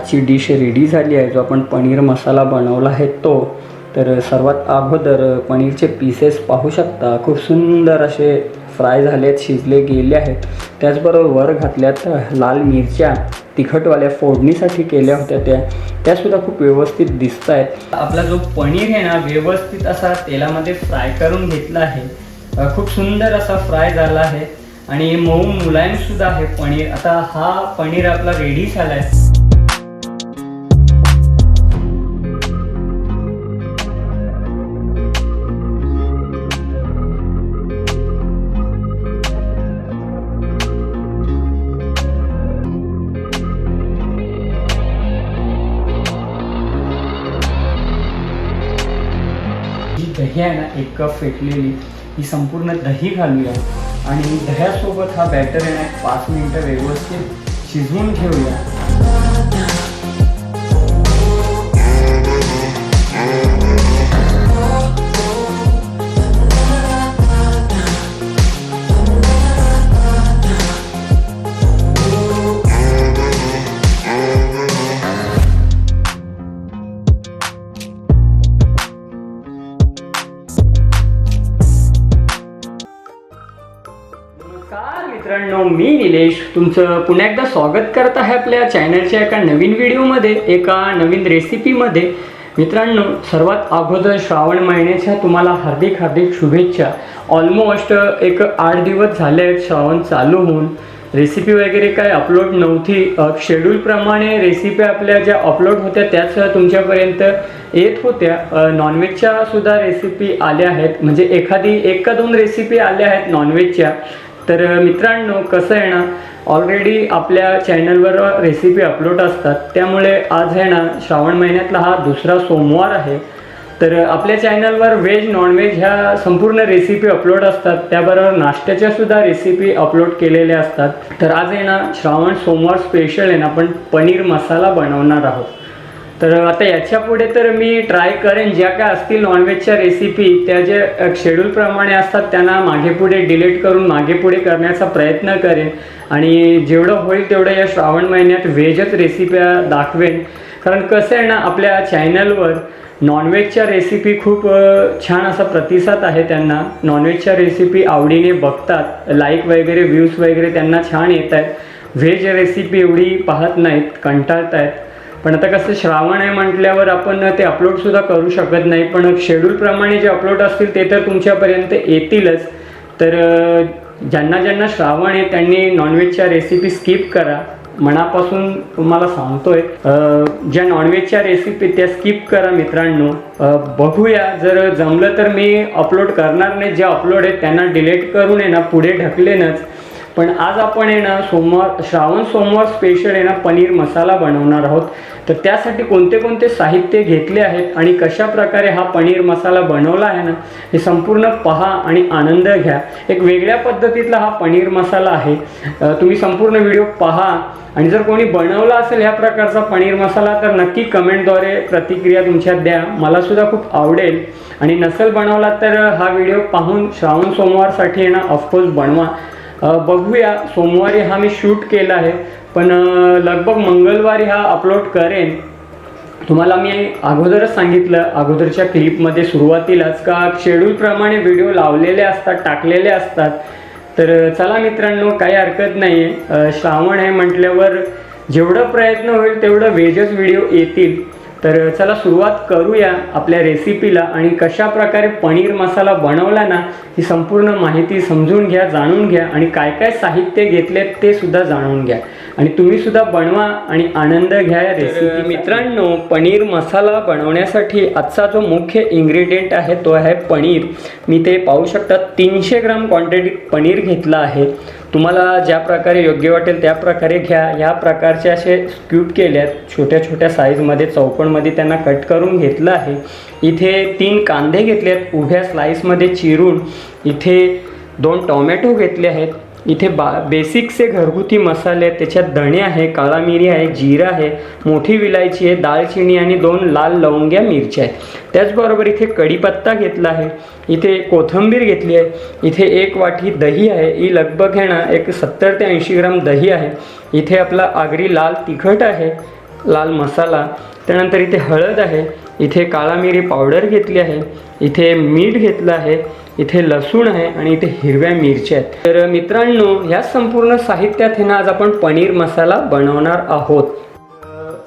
ची dish ready झाली आहे. जो आपण पनीर मसाला बनवला आहे तो. तर सर्वात अगोदर पनीरचे पीसेस पाहू शकता. खूप सुंदर असे फ्राय झालेत शिजले गेले आहेत. त्याचबरोबर वर घातल्यात लाल मिरच्या तिखटवाल्या फोडणीसाठी केल्या होत्या त्या. त्यासुद्धा खूप व्यवस्थित दिसत आहेत. आपला जो पनीर आहे ना व्यवस्थित असा तेलामध्ये फ्राय करून घेतला आहे. खूप सुंदर असा फ्राय झाला आहे. आणि मऊ मुलायम सुद्धा आहे पनीर. आता हा पनीर आपला रेडी झाला आहे ही दही आहे ना एक कप फेटलेली ही संपूर्ण दही घालूया. आणि दह्यासोबत हा बॅटर आहे ना एक पाच मिनटं व्यवस्थित शिजवून ठेवूया. तुमचं पुन्हा एकदा स्वागत करत आहे आपल्या चॅनलच्या एका नवीन व्हिडिओमध्ये एका नवीन रेसिपीमध्ये मित्रांनो सर्वात अगोदर श्रावण महिन्याच्या तुम्हाला हार्दिक हार्दिक शुभेच्छा. ऑलमोस्ट एक आठ दिवस झाले आहेत श्रावण चालू होऊन. रेसिपी वगैरे काय अपलोड नव्हती. शेड्यूलप्रमाणे रेसिपी आपल्या ज्या अपलोड होत्या त्याच तुमच्यापर्यंत येत होत्या. नॉनव्हेजच्या सुद्धा रेसिपी आल्या आहेत. म्हणजे एखादी एक का दोन रेसिपी आल्या आहेत नॉनव्हेजच्या तर मित्रांनो कसं आहे ना ऑलरेडी आपल्या चॅनलवर रेसिपी अपलोड असतात. त्यामुळे आज आहे ना श्रावण महिन्यातला हा दुसरा सोमवार आहे. तर आपल्या चॅनलवर व्हेज नॉनव्हेज ह्या संपूर्ण रेसिपी अपलोड असतात. त्याबरोबर नाश्त्याच्या सुद्धा रेसिपी अपलोड केलेल्या असतात. तर आज आहे ना श्रावण सोमवार स्पेशल आहे ना आपण पनीर मसाला बनवणार आहोत. तर आता याच्यापुढे तर मी ट्राय करेन ज्या काय असतील नॉनव्हेजच्या रेसिपी त्या जे शेड्यूलप्रमाणे असतात त्यांना मागे पुढे डिलीट करून मागे पुढे करण्याचा प्रयत्न करेन. आणि जेवढं होईल तेवढं या श्रावण महिन्यात व्हेजच रेसिप्या दाखवेन. कारण कसं आहे ना आपल्या चॅनलवर नॉनव्हेजच्या रेसिपी खूप छान असा प्रतिसाद आहे त्यांना. नॉनव्हेजच्या रेसिपी आवडीने बघतात लाईक वगैरे व्ह्यूज वगैरे त्यांना छान येत आहेत व्हेज रेसिपी एवढी पाहत नाहीत कंटाळत आहेत पण आता कसं श्रावण आहे म्हटल्यावर आपण ते अपलोडसुद्धा करू शकत नाही. पण शेड्यूलप्रमाणे जे अपलोड असतील ते तर तुमच्यापर्यंत येतीलच. तर ज्यांना ज्यांना श्रावण आहे त्यांनी नॉनव्हेजच्या रेसिपी स्किप करा. मनापासून तुम्हाला सांगतोय ज्या नॉनव्हेजच्या रेसिपी त्या स्किप करा मित्रांनो. बघूया जर जमलं तर मी अपलोड करणार नाही. जे अपलोड आहेत त्यांना डिलीट करून आहे ना पुढे ढकलेनच. पण आज आपण आहे ना सोमवार श्रावण सोमवार स्पेशल आहे ना पनीर मसाला बनवणार आहोत. तर त्यासाठी कोणते कोणते साहित्य घेतले आहेत आणि कशा प्रकारे हा पनीर मसाला बनवला आहे ना हे संपूर्ण पहा आणि आनंद घ्या. एक वेगळ्या पद्धतीतला हा पनीर मसाला आहे. तुम्ही संपूर्ण व्हिडिओ पहा. आणि जर कोणी बनवला असेल ह्या प्रकारचा पनीर मसाला तर नक्की कमेंटद्वारे प्रतिक्रिया तुमच्यात द्या. मला सुद्धा खूप आवडेल. आणि नसेल बनवला तर हा व्हिडिओ पाहून श्रावण सोमवारसाठी येणं ना ऑफकोर्स बनवा. बघूया. सोमवारी हा मी शूट केला आहे. पण लगभग मंगळवारी हा अपलोड करेन. तुम्हाला मी अगोदरच सांगितलं अगोदरच्या क्लिपमध्ये सुरुवातीलाच का शेड्यूलप्रमाणे व्हिडिओ लावलेले असतात टाकलेले असतात. तर चला मित्रांनो काही हरकत नाही आहे श्रावण आहे म्हटल्यावर जेवढं प्रयत्न होईल तेवढं वेजच व्हिडिओ येतील. तर चला सुरुवात करूया आपल्या रेसिपीला आणि कशा प्रकारे पनीर मसाला बनवला ना ही संपूर्ण माहिती समजून घ्या जाणून घ्या आणि काय काय साहित्य घेतलेत ते सुद्धा जाणून घ्या. आणि तुम्ही सुद्धा बनवा आणि आनंद घ्या या रेसिपी मित्रांनो पनीर मसाला बनवण्यासाठी आजचा जो मुख्य इन्ग्रेडियंट आहे तो आहे पनीर. मी ते पाहू शकता तीनशे ग्राम क्वांटिटी पनीर घेतलं आहे. तुम्हाला ज्या प्रकारे योग्य वाटेल त्या प्रकारे घ्या. ह्या प्रकारचे असे क्यूब केले आहेत छोट्या छोट्या साईजमध्ये चौकणमध्ये त्यांना कट करून घेतलं आहे. इथे तीन कांदे घेतले आहेत उभ्या स्लाईसमध्ये चिरून इथे दोन टोमॅटो घेतले आहेत. इथे बा बेसिकचे घरगुती मसाले आहेत त्याच्यात धणे आहे काळा मिरी आहे जिरा आहे मोठी विलायची आहे दालचिनी आणि दोन लाल लवंग्या मिरच्या आहेत. त्याचबरोबर इथे कढीपत्ता घेतला आहे इथे कोथिंबीर घेतली आहे इथे एक वाटी दही आहे ही लगभग आहे ना एक सत्तर ते ऐंशी ग्राम दही आहे. इथे आपला आगरी लाल तिखट आहे लाल मसाला. त्यानंतर इथे हळद आहे इथे काळा मिरी पावडर घेतली आहे इथे मीठ घेतलं आहे इथे लसूण आहे आणि इथे हिरव्या मिरच्या आहेत. तर मित्रांनो ह्या संपूर्ण साहित्यात हे ना आज आपण पनीर मसाला बनवणार आहोत.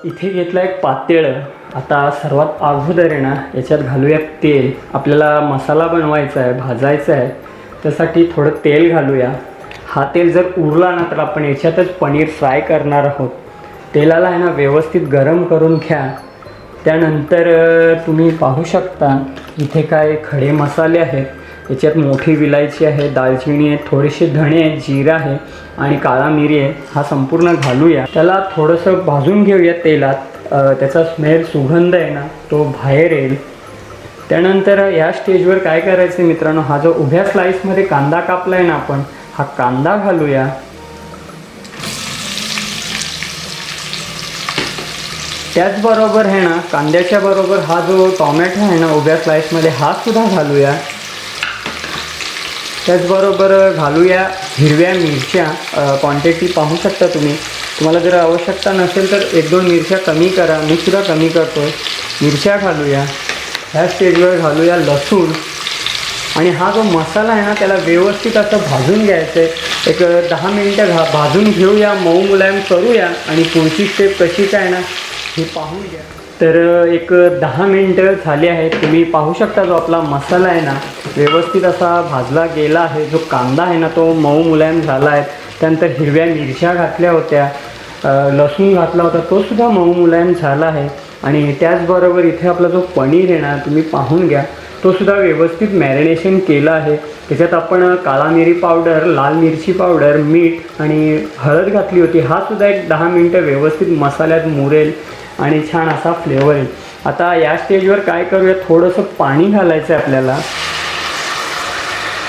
इथे घेतलं एक पातेळं. आता सर्वात अगोदर आहे ना याच्यात घालूया तेल. आपल्याला मसाला बनवायचा आहे भाजायचा आहे. त्यासाठी थोडं तेल घालूया. हा तेल जर उरला ना तर आपण याच्यातच पनीर फ्राय करणार आहोत. तेलाला आहे ना व्यवस्थित गरम करून घ्या. त्यानंतर तुम्ही पाहू शकता इथे काय खडे मसाले आहेत. याच्यात मोठी विलायची आहे दालचिनी आहे थोडेसे धणे आहेत जिरा आहे आणि काळा मिरी आहे. हा संपूर्ण घालूया. त्याला थोडंसं भाजून घेऊया तेलात. त्याचा स्मेल सुगंध आहे ना तो बाहेर येईल. त्यानंतर या स्टेजवर काय करायचं मित्रांनो? हा जो उभ्या स्लाईसमध्ये कांदा कापला आहे ना आपण हा कांदा घालूया. त्याचबरोबर आहे ना कांद्याच्या बरोबर हा जो टॉमॅटो आहे ना उभ्या स्लाईसमध्ये हा सुद्धा घालूया. त्याचबरोबर घालूया हिरव्या मिरच्या क्वांटिटी पाहू शकता तुम्ही. तुम्हाला जर आवश्यकता नसेल तर एक दोन मिरच्या कमी करा. मी सुद्धा कमी करतो मिरच्या घालूया. ह्या स्टेजवर घालूया लसूण. आणि हा जो मसाला आहे ना त्याला व्यवस्थित असं भाजून घ्यायचं आहे एक दहा मिनटं घा भाजून घेऊया मऊ मुलायम करूया. आणि पुढची स्टेप कशी काय ना हे पाहून घ्या. तर एक दहा मिनटं झाली आहेत. तुम्ही पाहू शकता जो आपला मसाला आहे ना व्यवस्थित असा भाजला गेला आहे. जो कांदा आहे ना तो मऊ मुलायम झाला आहे. त्यानंतर हिरव्या मिरच्या घातल्या होत्या. लसूण घातला होता तो सुद्धा मऊ मुलायम झाला आहे. आणि त्याचबरोबर इथे आपला जो पनीर आहे ना तुम्ही पाहून घ्या. तो सुद्धा व्यवस्थित मॅरिनेशन केलं आहे. त्याच्यात आपण काळा मिरी पावडर लाल मिरची पावडर मीठ आणि हळद घातली होती. हा सुद्धा एक दहा मिनटं व्यवस्थित मसाल्यात मुरेल. आणि छान असा फ्लेवर येईल. आता या स्टेजवर काय करूया? थोडंसं पाणी घालायचं आहे आपल्याला.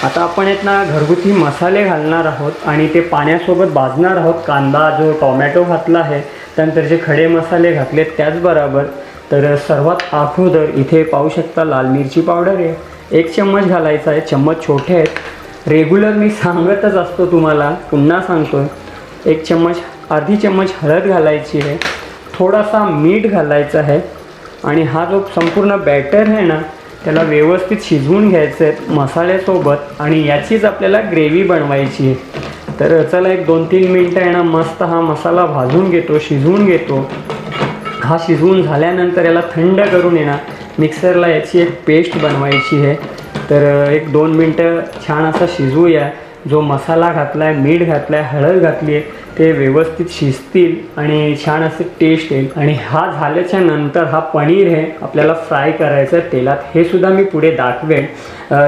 आता आपण येत ना घरगुती मसाले घालणार आहोत आणि ते पाण्यासोबत भाजणार आहोत. कांदा जो टॉमॅटो घातला आहे त्यानंतर जे खडे मसाले घातले त्याचबरोबर. तर सर्वात अगोदर इथे पाहू शकता लाल मिरची पावडर आहे. एक चम्मच घालायचा आहे. चम्मच छोटे आहेत. रेग्युलर मी सांगतच असतो तुम्हाला पुन्हा सांगतो एक चम्मच अर्धी चम्मच हळद घालायची आहे. थोडासा मीठ घालायचा आहे आणि हा जो संपूर्ण बॅटर आहे ना त्याला व्यवस्थित शिजवून घ्यायचं आहे मसाल्यासोबत आणि याचीच आपल्याला ग्रेव्ही बनवायची आहे. तर चला एक दोन तीन मिनटं आहे ना मस्त हा मसाला भाजून घेतो शिजवून घेतो. हा शिजवून झाल्यानंतर याला थंड करून येणार मिक्सरला याची एक पेस्ट बनवायची आहे. तर एक दोन मिनटं छान असा शिजवूया. जो मसाला घातला आहे मीठ घातला आहे हळद घातली आहे ते व्यवस्थित शिजतील आणि छान असे टेस्ट येईल. आणि हा झाल्याच्यानंतर हा पनीर आहे आपल्याला फ्राय करायचं आहे तेलात. हे सुद्धा मी पुढे दाखवेन.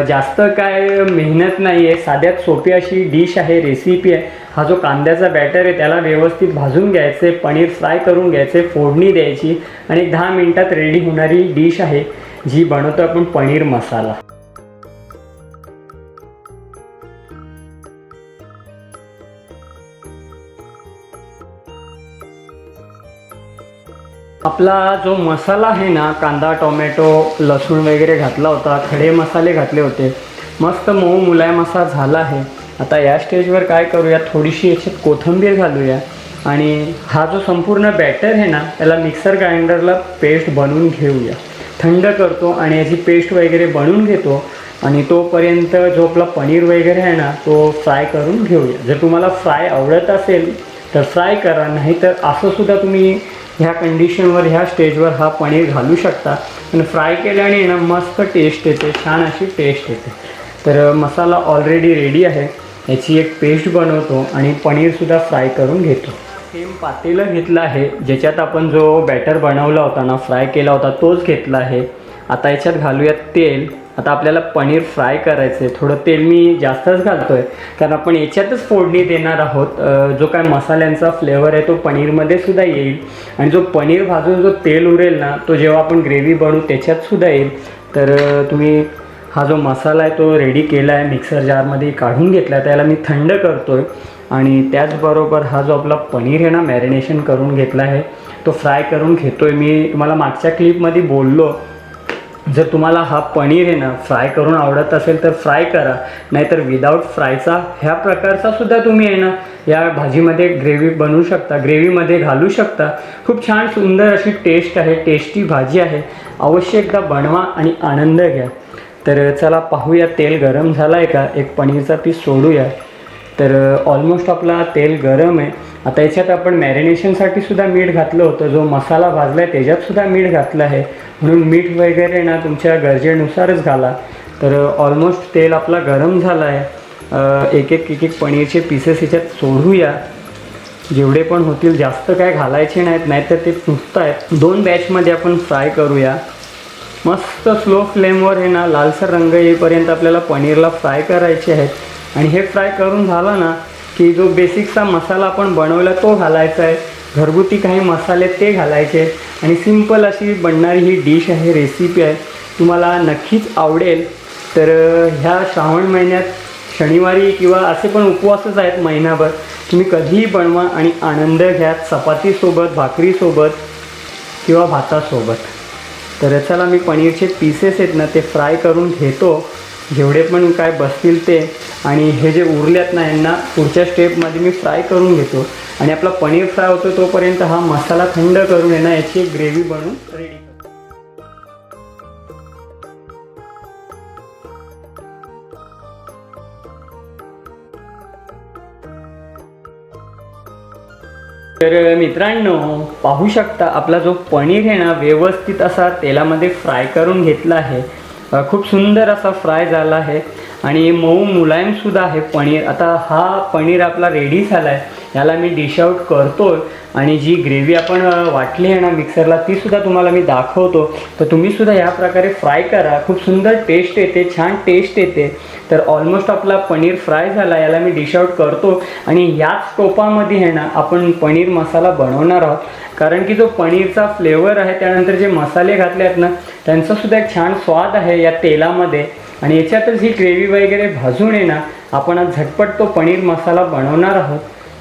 जास्त काय मेहनत नाही आहे साध्यात सोपी अशी डिश आहे रेसिपी आहे. हा जो कांद्याचा बॅटर आहे त्याला व्यवस्थित भाजून घ्यायचे पनीर फ्राय करून घ्यायचे फोडणी द्यायची आणि दहा मिनटात रेडी होणारी डिश आहे जी बनवतो आपण पनीर मसाला. आपला जो मसाला आहे ना कांदा टोमॅटो लसूण वगैरे घातला होता खडे मसाले घातले होते. मस्त मऊ मुलायम असा झाला आहे. आता या स्टेजवर काय करूया थोडीशी याच्यात कोथिंबीर घालूया. आणि हा जो संपूर्ण बॅटर आहे ना त्याला मिक्सर ग्राइंडरला पेस्ट बनवून घेऊया. थंड करतो आणि याची पेस्ट वगैरे बनवून घेतो. आणि तोपर्यंत जो आपला पनीर वगैरे आहे ना तो फ्राय करून घेऊया. जर तुम्हाला फ्राय आवडत असेल तर फ्राय करा. नाहीतर असंसुद्धा तुम्ही ह्या कंडिशनवर ह्या स्टेजवर हा पनीर घालू शकता. आणि फ्राय केल्याने ना मस्त टेस्ट येते छान अशी टेस्ट येते. तर मसाला ऑलरेडी रेडी आहे. याची एक पेस्ट बनवतो आणि पनीरसुद्धा फ्राय करून घेतो. सेम पातेलं घेतलं आहे. ज्याच्यात आपण जो बॅटर बनवला होता ना फ्राय केला होता तोच घेतला आहे. आता याच्यात घालूयात तेल. आता आपल्याला पनीर फ्राय करायचं आहे थोडं तेल मी जास्तच घालतो आहे कारण आपण याच्यातच फोडणी देणार आहोत. जो काय मसाल्यांचा फ्लेवर आहे तो पनीरमध्ये सुद्धा येईल. आणि जो पनीर भाजून जो तेल उरेल ना तो जेव्हा आपण ग्रेव्ही बनवू त्याच्यात सुद्धा येईल. तर तुम्ही हा जो मसाला आहे तो रेडी केला आहे मिक्सर जारमध्ये काढून घेतला आहे त्याला मी थंड करतो आहे आणि त्याचबरोबर हा जो आपला पनीर आहे ना मॅरिनेशन करून घेतला आहे तो फ्राय करून घेतो आहे मी तुम्हाला मागच्या क्लिपमध्ये बोललो जर तुम्हाला हा पनीर आहे ना फ्राय करून आवडत असेल तर फ्राय करा. नाहीतर विदाऊट फ्रायचा ह्या प्रकारचा सुद्धा तुम्ही आहे ना या भाजीमध्ये ग्रेव्ही बनवू शकता ग्रेव्हीमध्ये घालू शकता. खूप छान सुंदर अशी टेस्ट आहे टेस्टी भाजी आहे. अवश्य एकदा बनवा आणि आनंद घ्या. तर चला पाहूया तेल गरम झालं आहे का? एक पनीरचा पीस सोडूया. तर ऑलमोस्ट आपला तेल गरम आहे. आता याच्यात आपण मॅरिनेशनसाठी सुद्धा मीठ घातलं होतं. जो मसाला भाजला आहे त्याच्यात सुद्धा मीठ घातलं आहे. म्हणून मीठ वगैरे ना तुमच्या गरजेनुसारच घाला. तर ऑलमोस्ट तेल आपला गरम झाला आहे एक एक एक एक पनीरचे पीसेस याच्यात सोडूया. जेवढे पण होतील जास्त काय घालायचे नाहीत. नाहीतर ते तुटत आहेत दोन बॅचमध्ये आपण फ्राय करूया. मस्त स्लो फ्लेमवर हे ना लालसर रंग येईपर्यंत आपल्याला पनीरला फ्राय करायचे आहेत. आणि हे फ्राय करून झालं ना की जो बेसिकचा मसाला आपण बनवला तो घालायचा आहे. घरगुती काही मसाले ते घालायचे. आणि सिंपल अशी बनणारी ही डिश आहे रेसिपी आहे. तुम्हाला नक्कीच आवडेल. तर ह्या श्रावण महिन्यात शनिवारी किंवा असे पण उपवासच आहेत महिनाभर. तुम्ही कधीही बनवा आणि आनंद घ्या चपातीसोबत भाकरीसोबत किंवा भातासोबत. तर चला मी पनीरचे पीसेस आहेत ना ते फ्राय करून घेतो. जेवढे पण काय बसतील ते. आणि हे जे उरल्यात ना यांना पुढच्या स्टेपमध्ये मी फ्राय करून घेतो. आणि आपला पनीर फ्राय होतो तोपर्यंत हा मसाला थंड करून आहे ना याची ग्रेव्ही बनवून रेडी तर मित्रांनो पाहू शकता आपला जो पनीर आहे ना व्यवस्थित असा तेलामध्ये फ्राय करून घेतला आहे. खूप सुंदर असा फ्राय झाला आहे. आणि मऊ मुलायमसुद्धा आहे पनीर. आता हा पनीर आपला रेडी झाला आहे याला मी डिश आउट करतो आणि जी ग्रेव्ही आपण वाटली आहे ना मिक्सरला तीसुद्धा तुम्हाला मी दाखवतो. तर तुम्हीसुद्धा या प्रकारे फ्राय करा. खूप सुंदर टेस्ट येते छान टेस्ट येते. तर ऑलमोस्ट आपला पनीर फ्राय झाला. याला मी डिश आउट करतो. आणि याच टोपामध्ये आहे ना आपण पनीर मसाला बनवणार आहोत. कारण की जो पनीरचा फ्लेवर आहे त्यानंतर जे मसाले घातले आहेत ना त्यांचासुद्धा एक छान स्वाद आहे या तेलामध्ये. आणि याच्यातच ही ग्रेव्ही वगैरे भाजून येणार ना आपण आज झटपट तो पनीर मसाला बनवणार आहोत.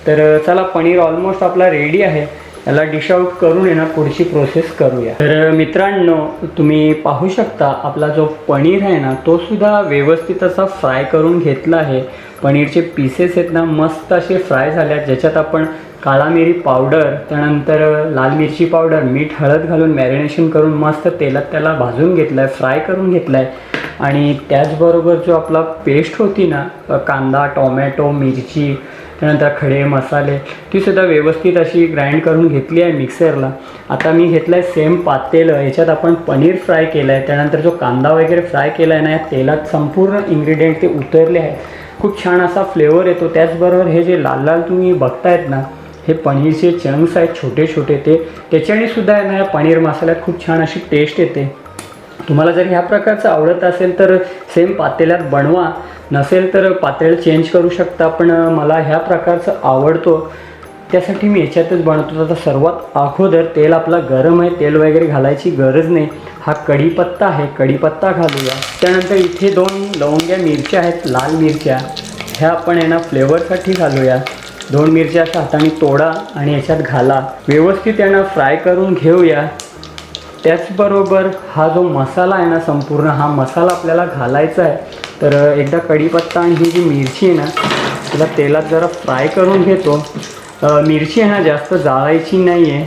तर चला पनीर ऑलमोस्ट आपला रेडी आहे. याला डिश आउट करून येणार ना पुढची प्रोसेस करूया. तर मित्रांनो तुम्ही पाहू शकता आपला जो पनीर आहे ना तो सुद्धा व्यवस्थित असा फ्राय करून घेतला आहे. पनीरचे पीसेस आहेत ना मस्त असे फ्राय झाले आहेत ज्याच्यात आपण काळा मिरी पावडर त्यानंतर लाल मिरची पावडर मीठ हळद घालून मॅरिनेशन करून मस्त तेलात त्याला भाजून घेतलं आहे फ्राय करून घेतलं आहे आणि त्याचबरोबर जो आपला पेस्ट होती ना कांदा टोमॅटो मिरची त्यानंतर खडे मसाले ती सुद्धा व्यवस्थित अशी ग्राइंड करून घेतली आहे मिक्सरला आता मी घेतलं आहे सेम पातेलं याच्यात आपण पनीर फ्राय केलं आहे त्यानंतर जो कांदा वगैरे फ्राय केला आहे ना या तेलात संपूर्ण इन्ग्रेडियंट ते उतरले आहे. खूप छान असा फ्लेवर येतो. त्याचबरोबर हे जे लाल लाल तुम्ही बघतायत ना हे पनीरचे चंक्स आहेत छोटे छोटे ते. त्याच्याने सुद्धा आहे ना या पनीर मसाल्यात खूप छान अशी टेस्ट येते. तुम्हाला जर ह्या प्रकारचं आवडत असेल तर सेम पातेल्यात बनवा. नसेल तर पातेल चेंज करू शकता पण मला ह्या प्रकारचं आवडतो. त्यासाठी मी याच्यातच बनवतो. आता सर्वात अगोदर तेल आपला गरम आहे तेल वगैरे घालायची गरज नाही. हा कढीपत्ता आहे कढीपत्ता घालूया. त्यानंतर इथे दोन लवंग्या मिरच्या आहेत लाल मिरच्या. ह्या आपण यांना ना फ्लेवरसाठी घालूया. दोन मिरच्या अशा हाताने तोडा आणि याच्यात घाला. व्यवस्थित यांना फ्राय करून घेऊया. त्याचबरोबर हा जो मसाला आहे ना संपूर्ण हा मसाला आपल्याला घालायचा आहे तर एकदा कढीपत्ता आणि ही जी मिरची आहे ना तिला तेलात जरा फ्राय करून घेतो. मिरची आहे ना जास्त जाळायची नाही आहे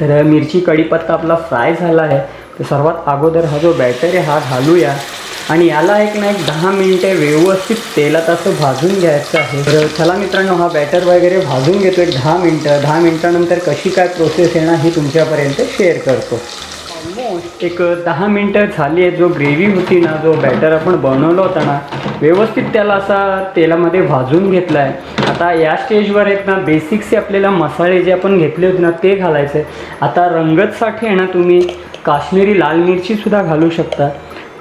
तर मिरची कढीपत्ता आपला फ्राय झाला आहे. तर सर्वात अगोदर हा जो बॅटर आहे हा घालूया. आणि याला एक ना एक दहा मिनटे व्यवस्थित तेलात असं भाजून घ्यायचं आहे. तर चला मित्रांनो हा बॅटर वगैरे भाजून घेतो एक दहा मिनटं. दहा मिनटानंतर कशी काय प्रोसेस येणार ही तुमच्यापर्यंत शेअर करतो. ऑलमोस्ट एक दहा मिनटं झाली आहे. जो ग्रेव्ही होती ना जो बॅटर आपण बनवला होता ना व्यवस्थित त्याला असा तेलामध्ये भाजून घेतला आहे आता या स्टेजवर आहेत ना बेसिक्सचे आपल्याला मसाले जे आपण घेतले होते ना ते घालायचे आता रंगतसाठी आहे ना तुम्ही काश्मीरी लाल मिरचीसुद्धा घालू शकता.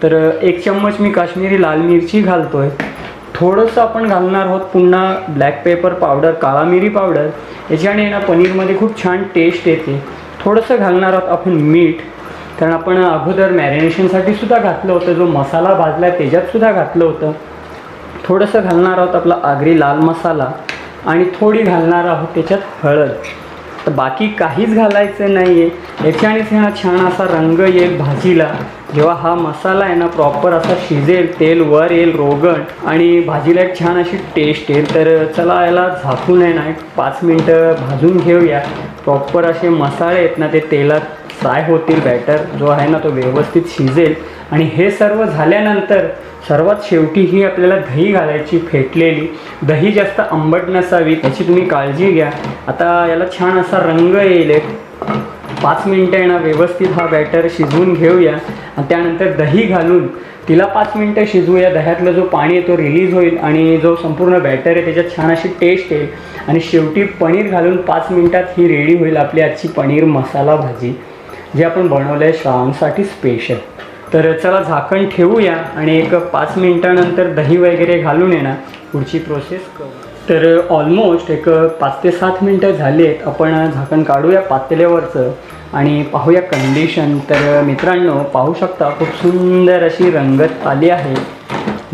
तर एक चम्मच मी काश्मीरी लाल मिरची घालतो आहे थोडंसं आपण घालणार आहोत पुन्हा ब्लॅक पेपर पावडर काळा मिरी पावडर याच्याने ना पनीरमध्ये खूप छान टेस्ट येते. थोडंसं घालणार आहोत आपण मीठ. कारण आपण अगोदर मॅरिनेशनसाठी सुद्धा घातलं होतं जो मसाला भाजला आहे त्याच्यात सुद्धा घातलं होतं. थोडंसं घालणार आहोत आपला आगरी लाल मसाला आणि थोडी घालणार आहोत त्याच्यात हळद. तर बाकी काहीच घालायचं नाही आहे याच्यानेच ह्या छान असा रंग येईल भाजीला. जेव्हा हा मसाला आहे ना प्रॉपर असा शिजेल तेल वर येईल रोगण आणि भाजीला एक छान अशी टेस्ट येईल तर चला याला झाकून आहे ना एक पाच मिनटं भाजून घेऊया. प्रॉपर असे मसाले आहेत ना ते तेलात फ्राय होतील बॅटर जो आहे ना तो व्यवस्थित शिजेल. आणि हे सर्व झाल्यानंतर सर्वात शेवटी ही आपल्याला दही घालायची फेटलेली. दही जास्त आंबट नसावी त्याची तुम्ही काळजी घ्या. आता याला छान असा रंग येईल. पाच मिनटं आहे ना व्यवस्थित हा बॅटर शिजवून घेऊया. त्यानंतर दही घालून तिला पाच मिनटं शिजवूया दह्यातलं जो पाणी आहे तो रिलीज होईल आणि जो संपूर्ण बॅटर आहे त्याच्यात छान अशी टेस्ट येईल. आणि शेवटी पनीर घालून पाच मिनटात ही रेडी होईल आपली आजची पनीर मसाला भाजी जे आपण बनवलं आहे श्रावणसाठी स्पेशल तर चला झाकण ठेवूया आणि एक पाच मिनटानंतर दही वगैरे घालून येणार पुढची प्रोसेस करू. तर ऑलमोस्ट एक पाच ते सात मिनटं झाली आहेत. आपण झाकण काढूया पातेल्यावरचं. आणि पाहूया कंडिशन तर मित्रांनो पाहू शकता खूप सुंदर अशी रंगत आली आहे.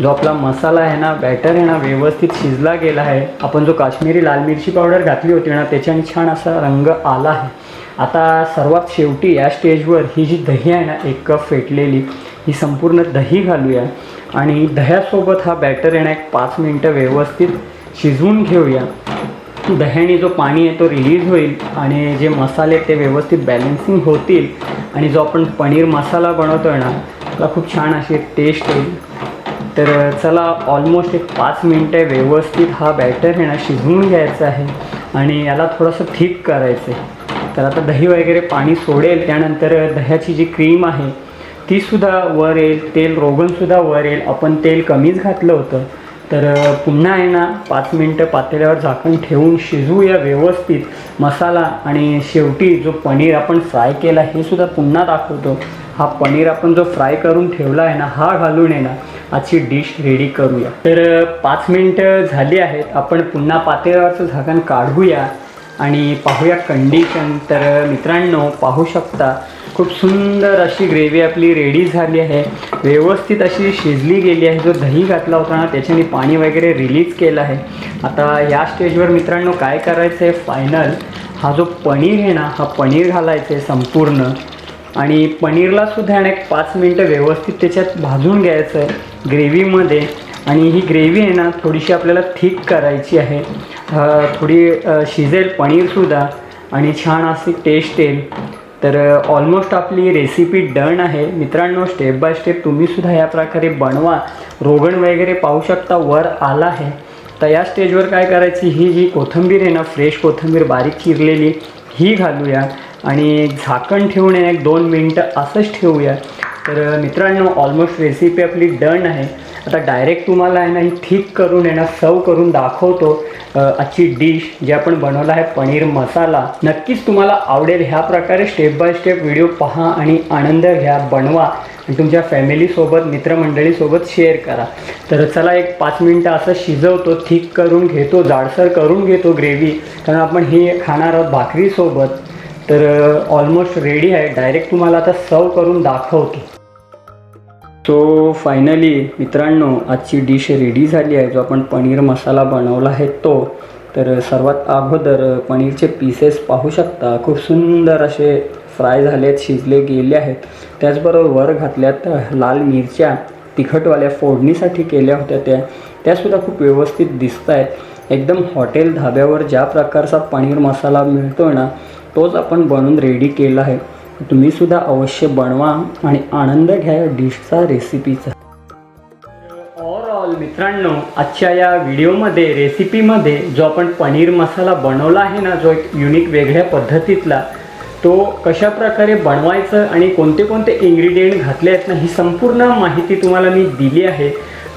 जो आपला मसाला आहे ना बॅटर आहे ना व्यवस्थित शिजला गेला आहे. आपण जो काश्मीरी लाल मिरची पावडर घातली होती ना त्याच्याने छान असा रंग आला आहे. आता सर्वात शेवटी या स्टेजवर ही जी दही आहे ना एक कप फेटलेली ही संपूर्ण दही घालूया. आणि दह्यासोबत हा बॅटर आहे ना एक पाच मिनटं व्यवस्थित शिजवून घेऊया. दह्याने जो पाणी आहे तो रिलीज होईल आणि जे मसाले ते व्यवस्थित बॅलन्सिंग होतील आणि जो आपण पनीर मसाला बनवतो आहे ना त्याला खूप छान अशी टेस्ट येईल. तर चला ऑलमोस्ट एक पाच मिनटं व्यवस्थित हा बॅटर आहे ना शिजवून घ्यायचा आहे आणि याला थोडंसं थिक करायचं आहे तर आता दही वगैरे पाणी सोडेल त्यानंतर दह्याची जी क्रीम आहे तीसुद्धा वर येईल तेल रोगनसुद्धा वर येईल. आपण तेल कमीच घातलं होतं तर पुन्हा आहे ना पाच मिनटं पातेल्यावर झाकण ठेवून शिजवूया व्यवस्थित. मसाला आणि शेवटी जो पनीर आपण फ्राय केला हे सुद्धा पुन्हा दाखवतो. हा पनीर आपण जो फ्राय करून ठेवला आहे ना हा घालून आहे ना आजची डिश रेडी करूया. तर पाच मिनटं झाली आहेत. आपण पुन्हा पातेल्यावरचं झाकण काढूया आणि पाहूया कंडिशन तर मित्रांनो पाहू शकता खूप सुंदर अशी ग्रेव्ही आपली रेडी झाली आहे. व्यवस्थित अशी शिजली गेली आहे. जो दही घातला होता ना त्याच्याने पाणी वगैरे रिलीज केलं आहे. आता या स्टेजवर मित्रांनो काय करायचं आहे फायनल हा जो पनीर आहे ना हा पनीर घालायचं आहे संपूर्ण. आणि पनीरला सुद्धा ना एक पाच मिनटं व्यवस्थित त्याच्यात भाजून घ्यायचं आहे ग्रेव्हीमध्ये. आणि ही ग्रेव्ही आहे ना थोडीशी आपल्याला थिक करायची आहे. थोडी शिजेल पनीरसुद्धा आणि छान अशी टेस्ट येईल. तर ऑलमोस्ट आपली रेसिपी डन आहे. मित्रांनो स्टेप बाय स्टेप तुम्हीसुद्धा या प्रकारे बनवा. रोगण वगैरे पाहू शकता वर आला आहे. तर या स्टेजवर काय करायची? ही जी कोथिंबीर आहे ना फ्रेश कोथिंबीर बारीक चिरलेली ही घालूया. आणि झाकण ठेवून एक दोन मिनटं असंच ठेवूया. तर मित्रांनो ऑलमोस्ट रेसिपी आपली डन आहे. आता डायरेक्ट तुम्हाला आहे ना ही थिक करून आहे ना सर्व करून दाखवतो आजची डिश जे आपण बनवला आहे पनीर मसाला. नक्कीच तुम्हाला आवडेल ह्या प्रकारे स्टेप बाय स्टेप व्हिडिओ पहा आणि आनंद घ्या बनवा. आणि तुमच्या फॅमिलीसोबत मित्रमंडळीसोबत शेअर करा. तर चला एक पाच मिनटं असं शिजवतो थिक करून घेतो जाडसर करून घेतो ग्रेव्ही कारण आपण हे खाणार आहोत भाकरीसोबत. तर ऑलमोस्ट रेडी आहे. डायरेक्ट तुम्हाला आता सर्व करून दाखवतो. सो फायनली मित्रांनो आजची डिश रेडी झाली आहे. जो आपण पनीर मसाला बनवला आहे तो. तर सर्वात अगोदर पनीरचे पीसेस पाहू शकता. खूप सुंदर असे फ्राय झालेत शिजले गेले आहेत. त्याचबरोबर वर घातल्यात लाल मिरच्या तिखटवाल्या फोडणीसाठी केल्या होत्या त्या. त्यासुद्धा खूप व्यवस्थित दिसत आहेत. एकदम हॉटेल धाब्यावर ज्या प्रकारचा पनीर मसाला मिळतो ना तोच आपण बनवून रेडी केला आहे. तुम्ही सुद्धा अवश्य बनवा आणि आनंद घ्या या डिशचा रेसिपीचा ओव्हरऑल मित्रांनो आजच्या या व्हिडिओमध्ये रेसिपीमध्ये जो आपण पनीर मसाला बनवला आहे ना जो एक युनिक वेगळ्या पद्धतीतला तो कशा प्रकारे बनवायचं आणि कोणते कोणते इंग्रेडियंट घातले आहेत ना ही संपूर्ण माहिती तुम्हाला मी दिली आहे.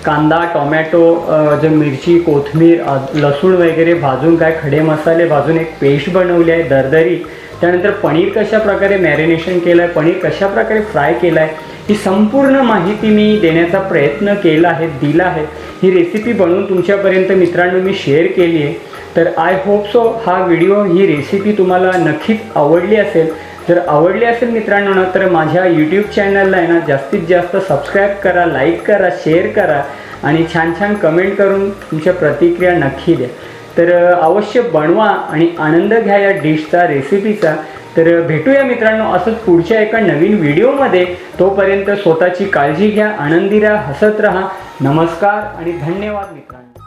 कांदा टोमॅटो जे मिरची कोथिंबीर लसूण वगैरे भाजून काय खडे मसाले भाजून एक पेस्ट बनवली आहे दरदरी. त्यानंतर पनीर कशा प्रकारे मॅरिनेशन केलं आहे पनीर कशा प्रकारे फ्राय केलं आहे ही संपूर्ण माहिती मी देण्याचा प्रयत्न केला आहे दिला आहे. ही रेसिपी बनवून तुमच्यापर्यंत मित्रांनो मी शेअर केली आहे. तर आय होप सो हा व्हिडिओ ही रेसिपी तुम्हाला नक्कीच आवडली असेल. जर आवडली असेल मित्रांनो ना तर माझ्या यूट्यूब चॅनलला आहे ना जास्तीत जास्त सबस्क्राईब करा लाईक करा शेअर करा आणि छान छान कमेंट करून तुमच्या प्रतिक्रिया नक्की द्या. तर अवश्य बनवा आणि आनंद घ्या या डिशचा रेसिपीचा. तर भेटूया मित्रांनो असंच पुढच्या एका नवीन व्हिडिओमध्ये. तोपर्यंत स्वतःची काळजी घ्या आनंदी राहा हसत राहा. नमस्कार आणि धन्यवाद मित्रांनो.